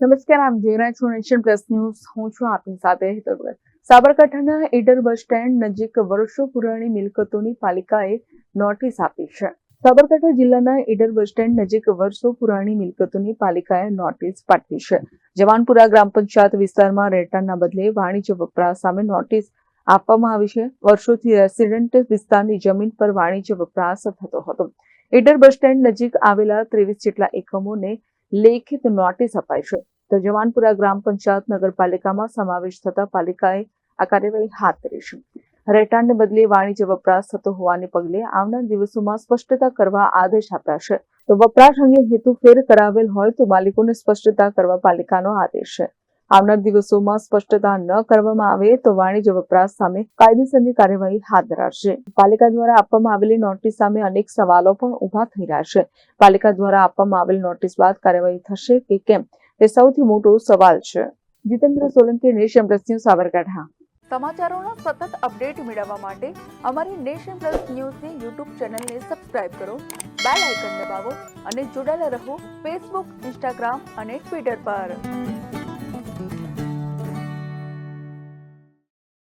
નમસ્કાર, આપ જોઈ રહ્યા છો નેશન પ્લસ ન્યૂઝ. હું છું આપની સાથે હેતલ સાબરકાંઠાના ઈડર બસ સ્ટેન્ડ નજીક વર્ષો પુરાણી મિલકતોની પાલિકાએ નોટિસ આપી છે. સાબરકાંઠા જિલ્લાના ઈડર બસ સ્ટેન્ડ નજીક વર્ષો પુરાણી મિલકતોની પાલિકાએ નોટિસ પાઠવી છે. જવાનપુરા ગ્રામ પંચાયત વિસ્તારમાં રહેઠાણના બદલે વાણિજ્ય વપરાશ સામે નોટિસ આપવામાં આવી છે. વર્ષોથી રેસિડેન્ટ વિસ્તારની જમીન પર વાણિજ્ય વપરાશ થતો હતો. ઈડર બસ સ્ટેન્ડ નજીક આવેલા ત્રેવીસ જેટલા એકમોને લેખિત નોટિસ અપાઈ છે તો જવાનપુરા ગ્રામ પંચાયત નગરપાલિકામાં સમાવેશ થતા પાલિકાએ આ કાર્યવાહી હાથ ધરી છે. રહેઠાણને બદલે વાણિજ્ય વપરાશ થતો હોવાને પગલે આવનાર દિવસોમાં સ્પષ્ટતા કરવા આદેશ આપ્યા છે. તો વપરાશ અંગે હેતુ ફેર કરાવેલ હોય તો માલિકોને સ્પષ્ટતા કરવા પાલિકાનો આદેશ છે. આવનાર દિવસોમાં સ્પષ્ટતા ન કરવામાં આવે તો વાણિજ્ય વપરાશ સામે કાયદેસરની કાર્યવાહી હાથ ધરાશે. પાલિકા દ્વારા આપવામાં આવેલી નોટિસ સામે અનેક સવાલો પણ ઊભા થઈ રહ્યા છે. પાલિકા દ્વારા આપવામાં આવેલ નોટિસ બાદ કાર્યવાહી થશે કે કેમ? તે સૌથી મોટો સવાલ છે. Jitendra Solanki nation plus news, Sabarkantha. સમાચારોનો સતત અપડેટ મેળવવા માટે અમારી નેશન પ્લસ ન્યૂઝની યુટ્યુબ ચેનલને સબસ્ક્રાઇબ કરો, બેલ આઇકન દબાવો અને જોડાયેલા રહો ફેસબુક, ઇન્સ્ટાગ્રામ અને ટ્વિટર પર.